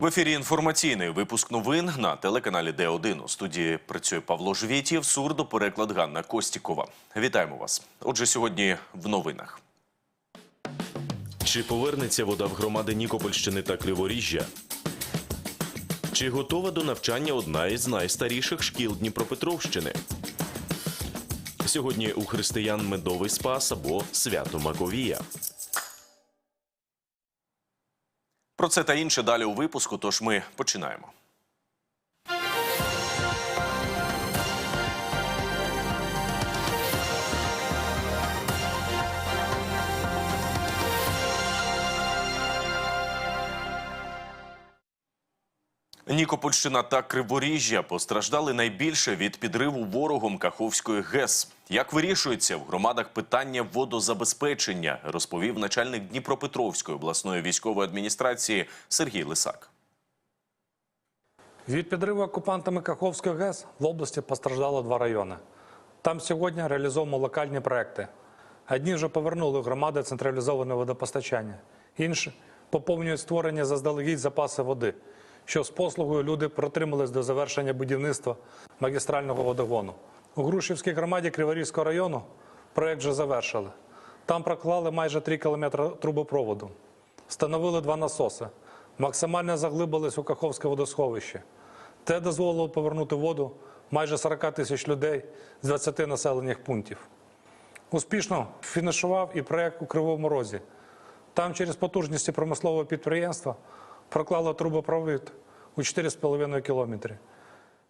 В ефірі інформаційний випуск новин на телеканалі Д1. У студії працює Павло Жвєтєв, сурдопереклад Ганна Костікова. Вітаємо вас. Отже, сьогодні в новинах. Чи повернеться вода в громади Нікопольщини та Криворіжжя? Чи готова до навчання одна із найстаріших шкіл Дніпропетровщини? Сьогодні у християн медовий спас або свято Маковія. Про це та інше далі у випуску. Тож ми починаємо. Нікопольщина та Криворіжжя постраждали найбільше від підриву ворогом Каховської ГЕС. Як вирішується в громадах питання водозабезпечення, розповів начальник Дніпропетровської обласної військової адміністрації Сергій Лисак. Від підриву окупантами Каховської ГЕС в області постраждало два райони. Там сьогодні реалізовуємо локальні проекти. Одні вже повернули громади централізоване водопостачання, інші поповнюють створення заздалегідь запаси води, що з послугою люди протримались до завершення будівництва магістрального водогону. У Грушівській громаді Криворізького району проект вже завершили. Там проклали майже 3 кілометри трубопроводу, встановили два насоси, максимально заглибились у Каховське водосховище. Те дозволило повернути воду майже 40 тисяч людей з 20 населених пунктів. Успішно фінішував і проєкт у Кривому Розі. Там через потужності промислового підприємства проклало трубопровід у 4,5 кілометри.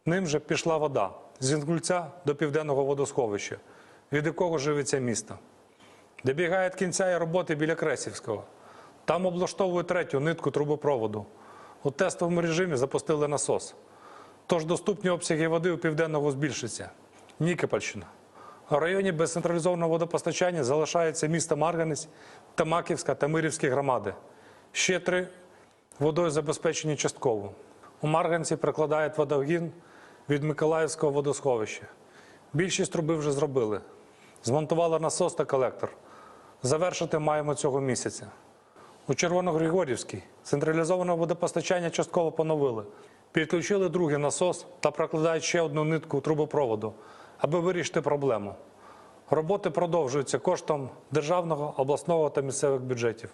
Ним же пішла вода з Інгульця до південного водосховища, від якого живиться місто. Добігає кінця і роботи біля Кресівського. Там облаштовують третю нитку трубопроводу. У тестовому режимі запустили насос. Тож доступні обсяги води у південного збільшаться. Нікопольщина. У районі без централізованого водопостачання залишаються міста Марганець, Тамаківська та Мирівські громади. Ще три водою забезпечені частково. У Марганці прикладають водогін від Миколаївського водосховища. Більшість труби вже зробили. Змонтували насос та колектор. Завершити маємо цього місяця. У Червоногригорівській централізоване водопостачання частково поновили. Підключили другий насос та прокладають ще одну нитку трубопроводу, аби вирішити проблему. Роботи продовжуються коштом державного, обласного та місцевих бюджетів.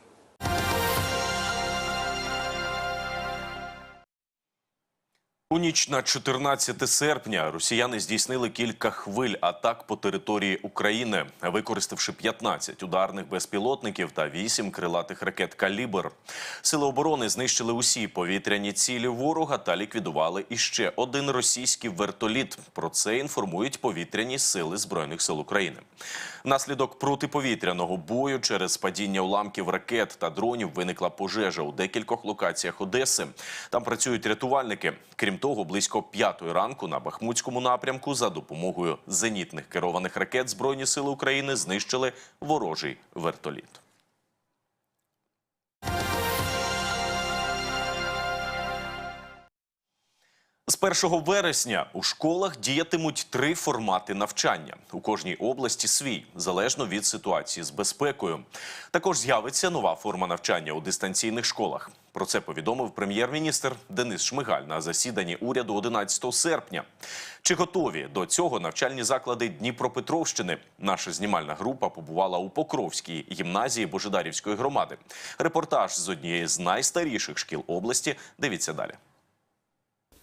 У ніч на 14 серпня росіяни здійснили кілька хвиль атак по території України, використавши 15 ударних безпілотників та 8 крилатих ракет «Калібр». Сили оборони знищили усі повітряні цілі ворога та ліквідували іще один російський вертоліт. Про це інформують повітряні сили збройних сил України. Внаслідок протиповітряного бою через падіння уламків ракет та дронів виникла пожежа у декількох локаціях Одеси. Там працюють рятувальники. Крім того, близько п'ятої ранку на Бахмутському напрямку за допомогою зенітних керованих ракет Збройні сили України знищили ворожий вертоліт. З 1 вересня у школах діятимуть три формати навчання. У кожній області свій, залежно від ситуації з безпекою. Також з'явиться нова форма навчання у дистанційних школах. Про це повідомив прем'єр-міністр Денис Шмигаль на засіданні уряду 11 серпня. Чи готові до цього навчальні заклади Дніпропетровщини? Наша знімальна група побувала у Покровській гімназії Божедарівської громади. Репортаж з однієї з найстаріших шкіл області. Дивіться далі.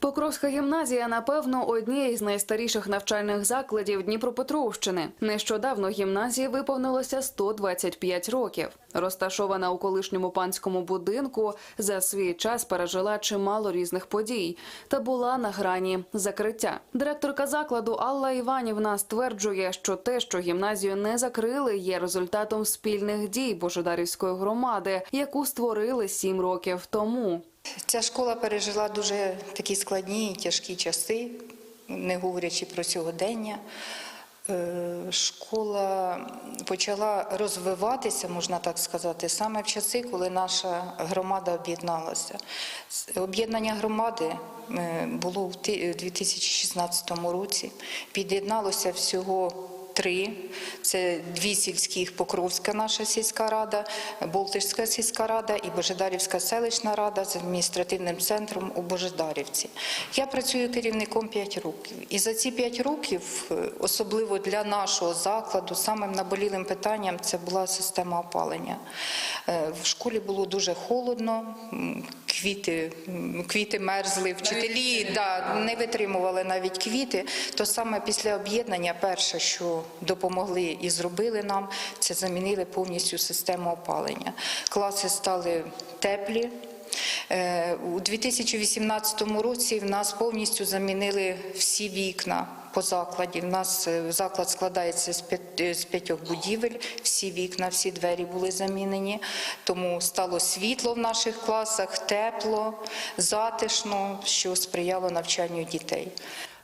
Покровська гімназія, напевно, однієї з найстаріших навчальних закладів Дніпропетровщини. Нещодавно гімназії виповнилося 125 років. Розташована у колишньому панському будинку, за свій час пережила чимало різних подій та була на грані закриття. Директорка закладу Алла Іванівна стверджує, що те, що гімназію не закрили, є результатом спільних дій Божедарівської громади, яку створили сім років тому. Ця школа пережила дуже такі складні і тяжкі часи, не говорячи про сьогодення. Е, Школа почала розвиватися, можна так сказати, саме в часи, коли наша громада об'єдналася. Об'єднання громади е, було в ти- в 2016 році. Під'єдналося всього три. Це дві сільських Покровська наша сільська рада, Болтишська сільська рада і Божедарівська селищна рада з адміністративним центром у Божедарівці. Я працюю керівником 5 років. І за ці 5 років, е, особливо для нашого закладу, самим наболілим питанням це була система опалення. Е, В школі було дуже холодно, квіти, квіти мерзли, вчителі да, не витримували навіть квіти. То саме після об'єднання, перше, що допомогли і зробили нам, це замінили повністю систему опалення. Класи стали теплі. Е, У 2018 році в нас повністю замінили всі вікна по закладі. В нас е, заклад складається е, з п'ятьох будівель. Всі вікна, всі двері були замінені. Тому стало світло в наших класах, тепло, затишно, що сприяло навчанню дітей.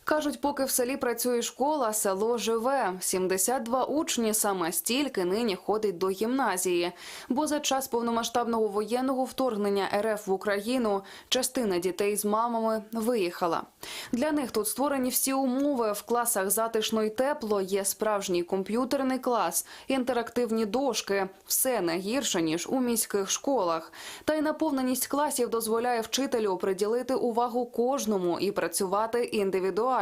Кажуть, поки в селі працює школа, село живе. 72 учні саме стільки нині ходить до гімназії. Бо за час повномасштабного воєнного вторгнення РФ в Україну частина дітей з мамами виїхала. Для них тут створені всі умови. В класах затишно й тепло є справжній комп'ютерний клас, інтерактивні дошки. Все не гірше ніж у міських школах. Та й наповненість класів дозволяє вчителю приділити увагу кожному і працювати індивідуально.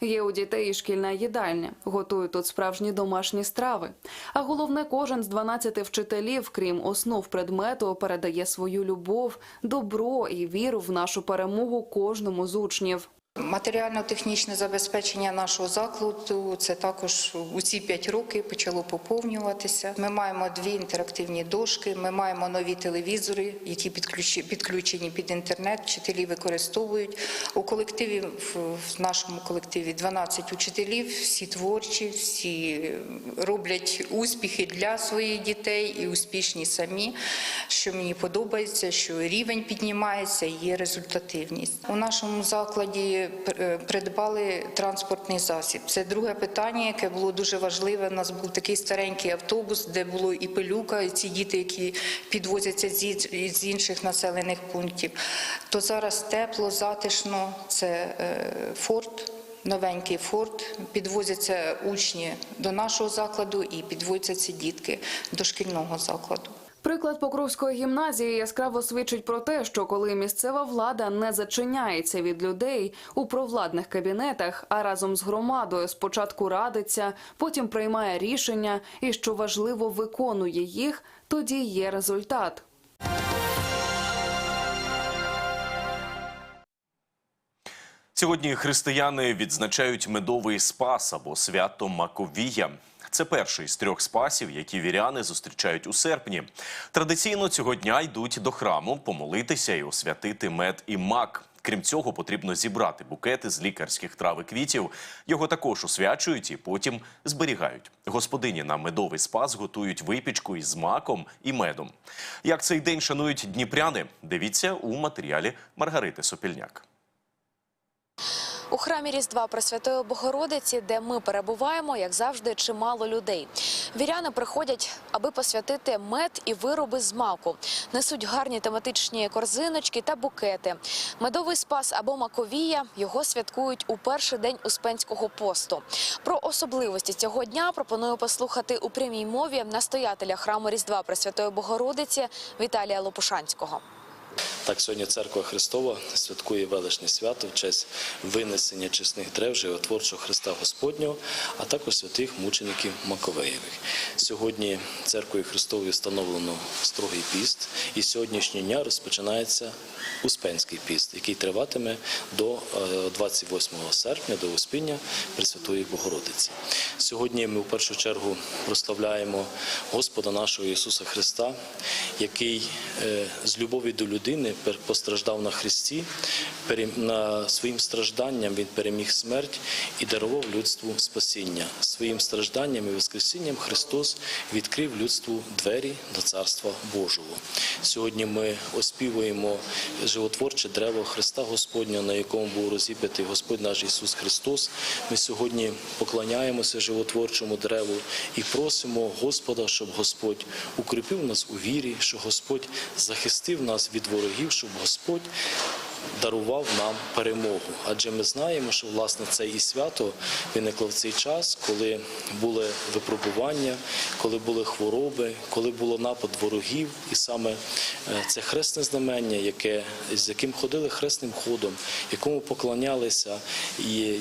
Є у дітей і шкільна їдальня. Готують тут справжні домашні страви. А головне, кожен з 12 вчителів, крім основ предмету, передає свою любов, добро і віру в нашу перемогу кожному з учнів. Матеріально-технічне забезпечення нашого закладу це також у ці 5 років почало поповнюватися. Ми маємо дві інтерактивні дошки, ми маємо нові телевізори, які підключені під інтернет. Вчителі використовують у колективі. В нашому колективі 12 учителів, всі творчі, всі роблять успіхи для своїх дітей і успішні самі. Що мені подобається, що рівень піднімається, є результативність. У нашому закладі придбали транспортний засіб. Це друге питання, яке було дуже важливе. У нас був такий старенький автобус, де було і пилюка, і ці діти, які підвозяться з інших населених пунктів. То зараз тепло, затишно. Це е, форт. Новенький форт, підвозяться учні до нашого закладу і підвозяться дітки до шкільного закладу. Приклад Покровської гімназії яскраво свідчить про те, що коли місцева влада не зачиняється від людей у провладних кабінетах, а разом з громадою спочатку радиться, потім приймає рішення і, що важливо, виконує їх, тоді є результат. Сьогодні християни відзначають медовий спас або свято Маковія. Це перший з трьох спасів, які віряни зустрічають у серпні. Традиційно цього дня йдуть до храму помолитися і освятити мед і мак. Крім цього, потрібно зібрати букети з лікарських трав і квітів. Його також освячують і потім зберігають. Господині на медовий спас готують випічку із маком і медом. Як цей день шанують дніпряни? Дивіться у матеріалі Маргарити Сопільняк. У храмі Різдва Пресвятої Богородиці, де ми перебуваємо, як завжди, чимало людей. Віряни приходять, аби посвятити мед і вироби з маку. Несуть гарні тематичні корзиночки та букети. Медовий спас або маковія його святкують у перший день Успенського посту. Про особливості цього дня пропоную послухати у прямій мові настоятеля храму Різдва Пресвятої Богородиці Віталія Лопушанського. Так, сьогодні Церква Христова святкує величне свято в честь винесення чесних древ животворчого Христа Господнього, а також святих мучеників Маковеєвих. Сьогодні Церквою Христовою встановлено строгий піст, і сьогоднішнього дня розпочинається Успенський піст, який триватиме до е, 28 серпня, до Успіння Пресвятої Богородиці. Сьогодні ми в першу чергу прославляємо Господа нашого Ісуса Христа, який е, з любові до людини постраждав на Христі, своїм стражданням Він переміг смерть і дарував людству спасіння. Своїм стражданням і воскресінням Христос відкрив людству двері до Царства Божого. Сьогодні ми оспівуємо животворче древо Христа Господнього, на якому був розіп'ятий Господь наш Ісус Христос. Ми сьогодні поклоняємося животворчому древу і просимо Господа, щоб Господь укріпив нас у вірі, щоб Господь захистив нас від ворогів, щоб Господь дарував нам перемогу. Адже ми знаємо, що власне це і свято виникло в цей час, коли були випробування, коли були хвороби, коли було напад ворогів, і саме е, це хресне знамення, яке з яким ходили хресним ходом, якому поклонялися, і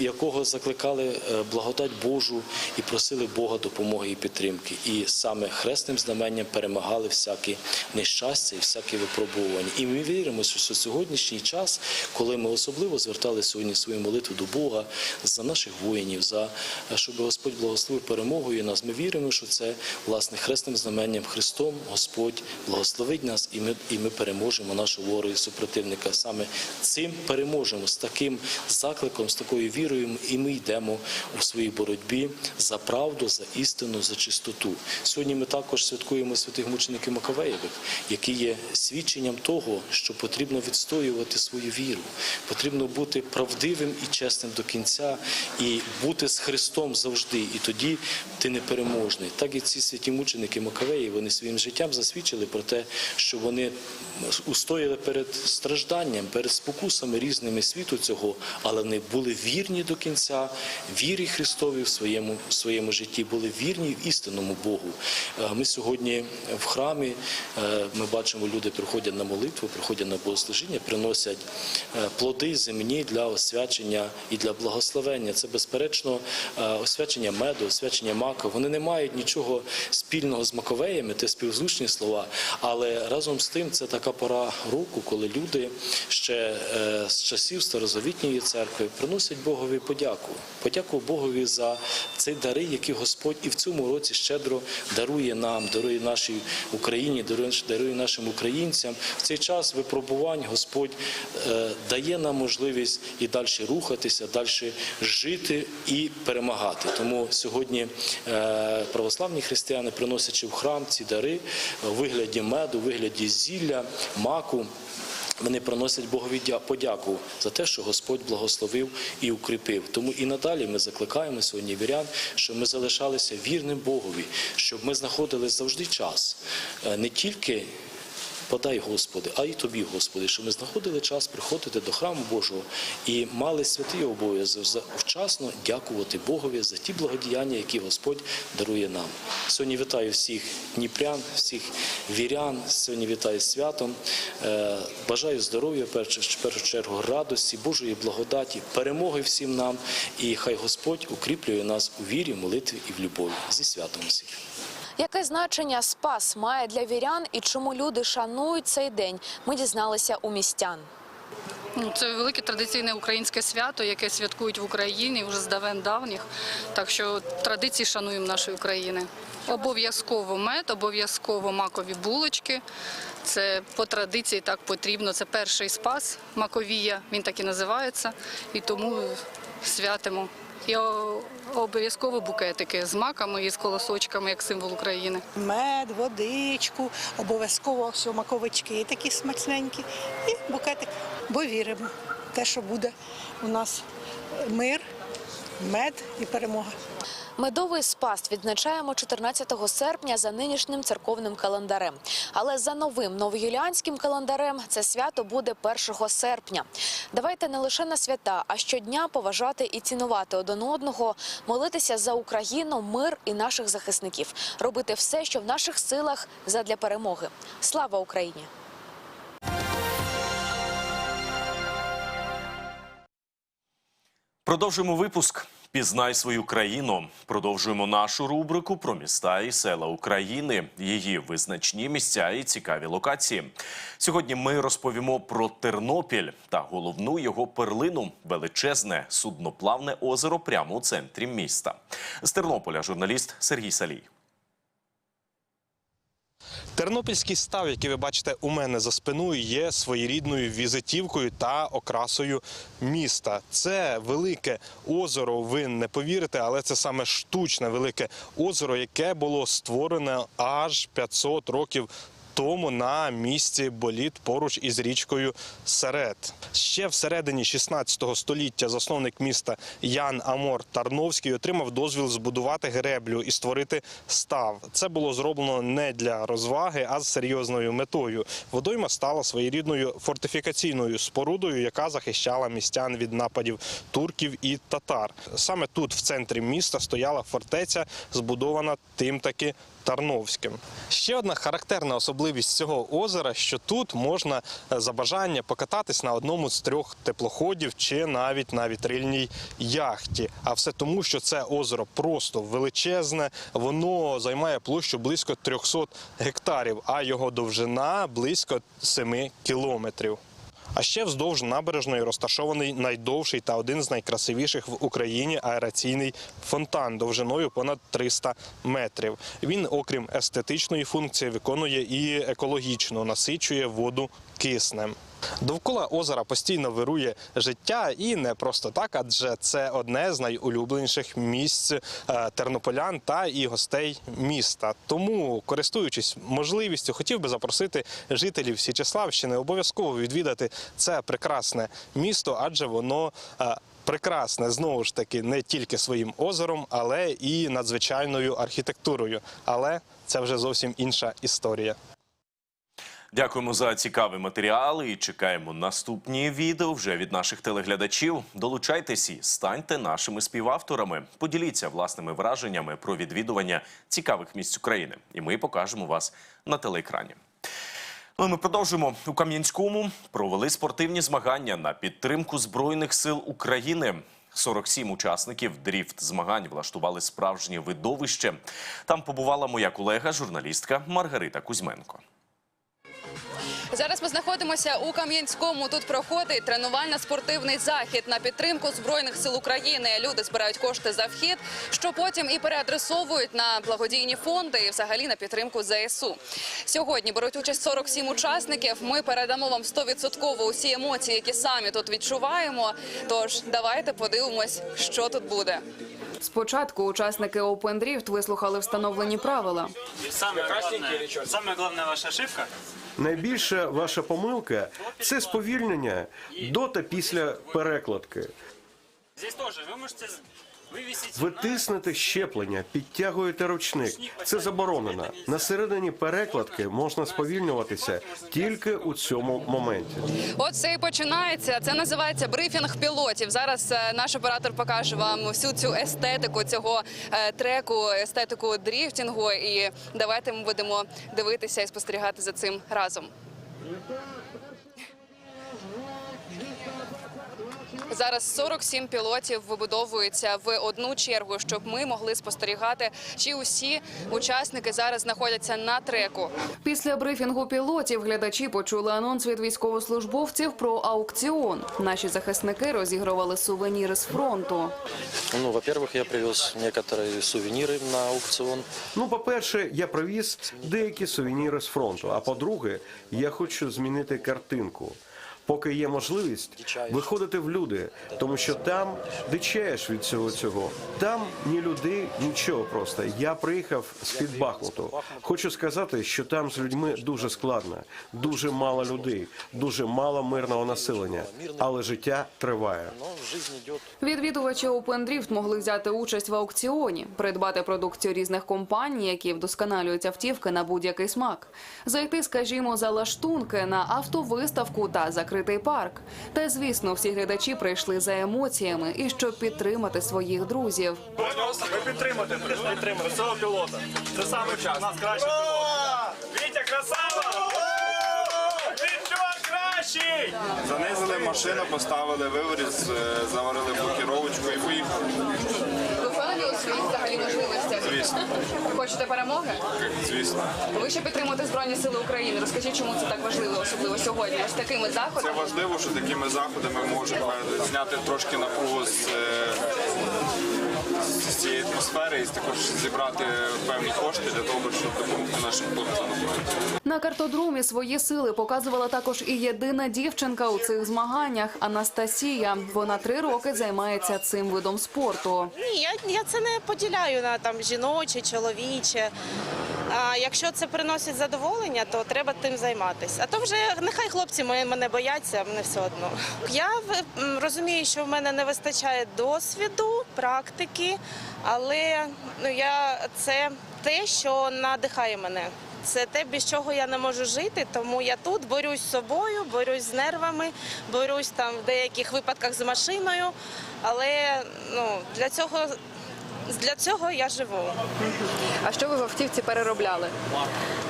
якого закликали е, благодать Божу і просили Бога допомоги і підтримки. І саме хресним знаменням перемагали всякі нещастя і всякі випробування. І ми віримо, що сьогоднішній час, коли ми особливо звертали сьогодні свою молитву до Бога за наших воїнів, за щоб Господь благословив перемогою нас. Ми віримо, що це власне хресним знаменням Христом Господь благословить нас, і ми, і ми переможемо нашого ворога супротивника. Саме цим переможемо з таким закликом, з такою вірою, і ми йдемо у своїй боротьбі за правду, за істину, за чистоту. Сьогодні ми також святкуємо святих мучеників Маковеєвих, які є свідченням того, що потрібно відстоювати свою віру, потрібно бути правдивим і чесним до кінця, і бути з Христом завжди. І тоді ти непереможний. Так і ці святі мученики Маковеї, вони своїм життям засвідчили про те, що вони устояли перед стражданням, перед спокусами різними світу цього, але вони були вірні до кінця, вірі Христові в своєму, в своєму житті, були вірні в істинному Богу. Е, Ми сьогодні в храмі е, ми бачимо, люди приходять на молитву, приходять на богослужіння, приносять е, плоди земні для освячення і для благословення. Це безперечно е, освячення меду, освячення мака. Вони не мають нічого спільного з маковеями, це співзвучні слова. Але разом з тим це така пора року, коли люди ще е, з часів старозавітньої церкви приносять Богові подяку. Подяку Богові за ці дари, які Господь і в цьому році щедро дарує нам, дарує нашій Україні, дарує нашим українцям. В цей час випробувань Господь е, дає нам можливість і далі рухатися, далі жити і перемагати. Тому сьогодні е, православні християни, приносячи в храм ці дари у вигляді меду, у вигляді зілля, маку. Вони приносять Богові подяку за те, що Господь благословив і укріпив. Тому і надалі ми закликаємо сьогодні вірян, щоб ми залишалися вірним Богові, щоб ми знаходили завжди час е, не тільки Подай, Господи, а й тобі, Господи, щоб ми знаходили час приходити до храму Божого і мали святий обов'язок вчасно дякувати Богові за ті благодіяння, які Господь дарує нам. Сьогодні вітаю всіх дніпрян, всіх вірян. Сьогодні вітаю святом. Е, Бажаю здоров'я, в першу, чергу, радості, Божої благодаті, перемоги всім нам. І хай Господь укріплює нас у вірі, молитві і в любові. Зі святом усіх. Яке значення спас має для вірян і чому люди шанують цей день? Ми дізналися у містян. Ну, це велике традиційне українське свято, яке святкують в Україні вже з давен давніх. Так що традиції шануємо нашої України. Обов'язково мед, обов'язково макові булочки. Це по традиції так потрібно. Це перший спас маковія, він так і називається. І тому святимо. Я обов'язково букетики з маками і з колосочками, як символ України. мед, водичку, обов'язково все, маковички такі смачненькі і букетик. Бо віримо те, що буде у нас мир, мед і перемога. Медовий спас відзначаємо 14 серпня за нинішнім церковним календарем. Але за новим новоюліанським календарем це свято буде 1 серпня. Давайте не лише на свята, а щодня поважати і цінувати один одного, молитися за Україну, мир і наших захисників, робити все, що в наших силах задля перемоги. Слава Україні! Продовжуємо випуск. Пізнай свою країну. Продовжуємо нашу рубрику про міста і села України, її визначні місця і цікаві локації. Сьогодні ми розповімо про Тернопіль та головну його перлину величезне судноплавне озеро прямо у центрі міста. З Тернополя журналіст Сергій Салій. Тернопільський став, який ви бачите у мене за спиною, є своєрідною візитівкою та окрасою міста. Це велике озеро. Ви не повірите, але це саме штучне велике озеро, яке було створене аж 500 років тому на місці боліт поруч із річкою Серед. Ще всередині 16 століття засновник міста Ян Амор Тарновський отримав дозвіл збудувати греблю і створити став. Це було зроблено не для розваги, а з серйозною метою. Водойма стала своєрідною фортифікаційною спорудою, яка захищала містян від нападів турків і татар. Саме тут, в центрі міста, стояла фортеця, збудована тим таки Тарновським. Ще одна характерна особливість цього озера, що тут можна е, за бажання покататись на одному з трьох теплоходів чи навіть на вітрильній яхті. А все тому, що це озеро просто величезне, воно займає площу близько 300 гектарів, а його довжина близько 7 кілометрів. А ще вздовж набережної розташований найдовший та один з найкрасивіших в Україні аераційний фонтан довжиною понад 300 метрів. Він, окрім естетичної функції, виконує і екологічно насичує воду киснем. Довкола озера постійно вирує життя, і не просто так, адже це одне з найулюбленіших місць е, тернополян та і гостей міста. Тому, користуючись можливістю, хотів би запросити жителів Січеславщини обов'язково відвідати це прекрасне місто, адже воно. е, Прекрасне знову ж таки не тільки своїм озером, але і надзвичайною архітектурою. Але це вже зовсім інша історія. Дякуємо за цікавий матеріал і чекаємо наступні відео вже від наших телеглядачів. Долучайтесь і станьте нашими співавторами. Поділіться власними враженнями про відвідування цікавих місць України, і ми покажемо вас на телеекрані. Ну, ми продовжуємо у Кам'янському. Провели спортивні змагання на підтримку збройних сил України. 47 учасників дріфт змагань влаштували справжнє видовище. Там побувала моя колега, журналістка Маргарита Кузьменко. Зараз ми знаходимося у Кам'янському. Тут проходить тренувально-спортивний захід на підтримку збройних сил України. Люди збирають кошти за вхід, що потім і переадресовують на благодійні фонди і взагалі на підтримку ЗСУ. Сьогодні беруть участь 47 учасників. Ми передамо вам 100% усі емоції, які самі тут відчуваємо. Тож давайте подивимось, що тут буде. Спочатку учасники Open Drift вислухали встановлені правила. Самое главное, самая главная ваша ошибка Найбільша ваша помилка це сповільнення до та після перекладки. здесь тоже. ви можете Ви тиснете щеплення, підтягуєте ручник. Це заборонено. На середині перекладки можна сповільнюватися тільки у цьому моменті. От це і починається. Це називається брифінг пілотів. Зараз е, наш оператор покаже вам всю цю естетику цього е, треку, естетику дріфтінгу. І давайте ми будемо дивитися і спостерігати за цим разом. Зараз 47 пілотів вибудовуються в одну чергу, щоб ми могли спостерігати, чи усі учасники зараз знаходяться на треку. Після брифінгу пілотів глядачі почули анонс від військовослужбовців про аукціон. Наші захисники розігрували сувеніри з фронту. Ну, во-первых, я привез некоторые сувениры на аукцион. Ну, по-перше, я привіз деякі сувеніри з фронту. А по-друге, я хочу змінити картинку. Поки є можливість виходити в люди, тому що там дичаєш від цього цього. Там ні люди, нічого просто. Я приїхав з під Бахмуту. Хочу сказати, що там з людьми дуже складно, дуже мало людей, дуже мало мирного населення, але життя триває. Жизнь Відвідувачі Open Drift могли взяти участь в аукціоні, придбати продукцію різних компаній, які вдосконалюють автівки на будь-який смак, зайти, скажімо, за лаштунки на автовиставку та закритий парк. Та звісно, всі глядачі прийшли за емоціями і щоб підтримати своїх друзів. Ви підтримуєте, підтримуєте цього пілота. Це саме час. У нас кращий пілот. Вітя, красава! Кращий! Занизили машину, поставили виворіт, е, заварили блокіровочку і поїхали. Ви впевнені у своїх взагалі можливостях? Звісно, Хочете перемоги? звісно. Ви ще підтримуєте збройні сили України. Розкажіть, чому це так важливо, особливо сьогодні, ось такими Це заходами. важливо, що такими заходами можемо зняти трошки напругу з, е, з цієї атмосфери і також зібрати певні кошти для того, щоб допомогти нашим хлопцям на. Картодрумі свої сили показувала також і єдина дівчинка у цих змаганнях Анастасія. Вона три роки займається цим видом спорту. Ні, я, я це не поділяю на там жіноче, чоловіче. Якщо це приносить задоволення, то треба тим займатися. А то вже нехай хлопці мене бояться, мене все одно. Я розумію, що в мене не вистачає досвіду, практики, але ну я це те, що надихає мене. Це те, без чого я не можу жити, тому я тут борюсь з собою, борюсь з нервами, борюсь там в деяких випадках з машиною. Але ну для цього для цього я живу. А що ви в автівці переробляли?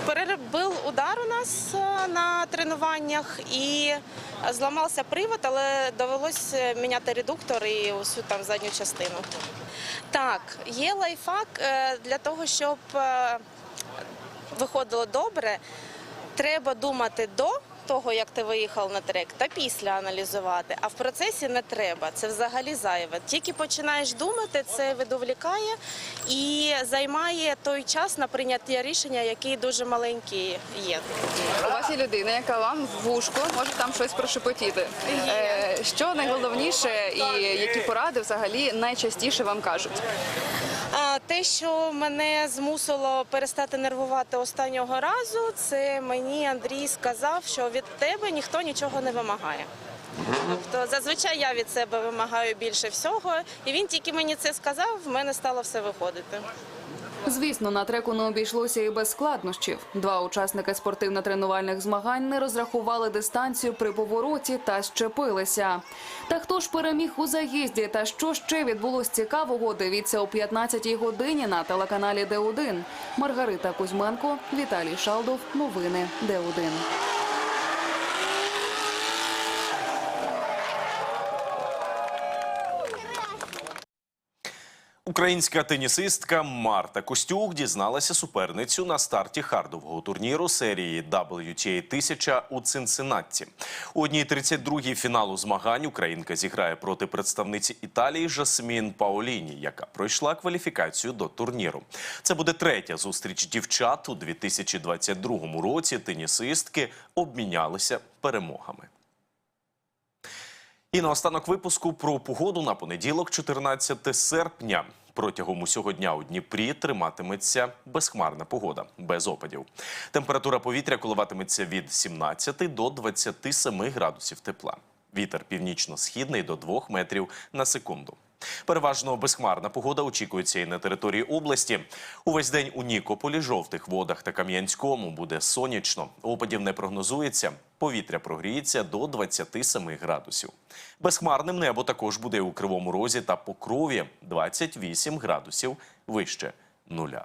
Переробив удар у нас е, на тренуваннях і зламався привод, але довелося міняти редуктор і усю там задню частину. Так, є лайфхак е, для того, щоб е, виходило добре. Треба думати до того, як ти виїхав на трек, та після аналізувати. А в процесі не треба. Це взагалі зайве. Тільки починаєш думати, це відволікає і займає той час на прийняття рішення, який дуже маленький є. У вас є людина, яка вам в вушку може там щось прошепотіти. Е, що найголовніше і які поради взагалі найчастіше вам кажуть? Те, що мене змусило перестати нервувати останнього разу, це мені Андрій сказав, що від тебе ніхто нічого не вимагає. Тобто зазвичай я від себе вимагаю більше всього, і він тільки мені це сказав, в мене стало все виходити. Звісно, на треку не обійшлося і без складнощів. Два учасники спортивно-тренувальних змагань не розрахували дистанцію при повороті та щепилися. Та хто ж переміг у заїзді та що ще відбулось цікавого? Дивіться о 15-й годині на телеканалі Д1. Маргарита Кузьменко, Віталій Шалдов. Новини Д1. Українська тенісистка Марта Костюк дізналася суперницю на старті хардового турніру серії WTA 1000 у Цинциннатті. У одній 32-й фіналу змагань Українка зіграє проти представниці Італії Жасмін Паоліні, яка пройшла кваліфікацію до турніру. Це буде третя зустріч дівчат у 2022 році. Тенісистки обмінялися перемогами. І наостанок випуску про погоду на понеділок, 14 серпня. Протягом усього дня у Дніпрі триматиметься безхмарна погода, без опадів. Температура повітря коливатиметься від 17 до 27 градусів тепла. Вітер північно-східний до 2 метрів на секунду. Переважно безхмарна погода очікується і на території області. Увесь день у Нікополі, жовтих водах та Кам'янському буде сонячно. Опадів не прогнозується. Повітря прогріється до 27 градусів. Безхмарним небо також буде у Кривому Розі та Покрові 28 градусів вище нуля.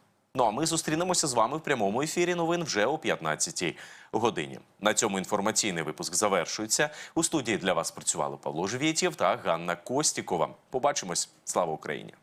Ну а ми зустрінемося з вами в прямому ефірі новин вже о 15-й годині. На цьому інформаційний випуск завершується. У студії для вас працювали Павло Живєтєв та Ганна Костікова. Побачимось. Слава Україні!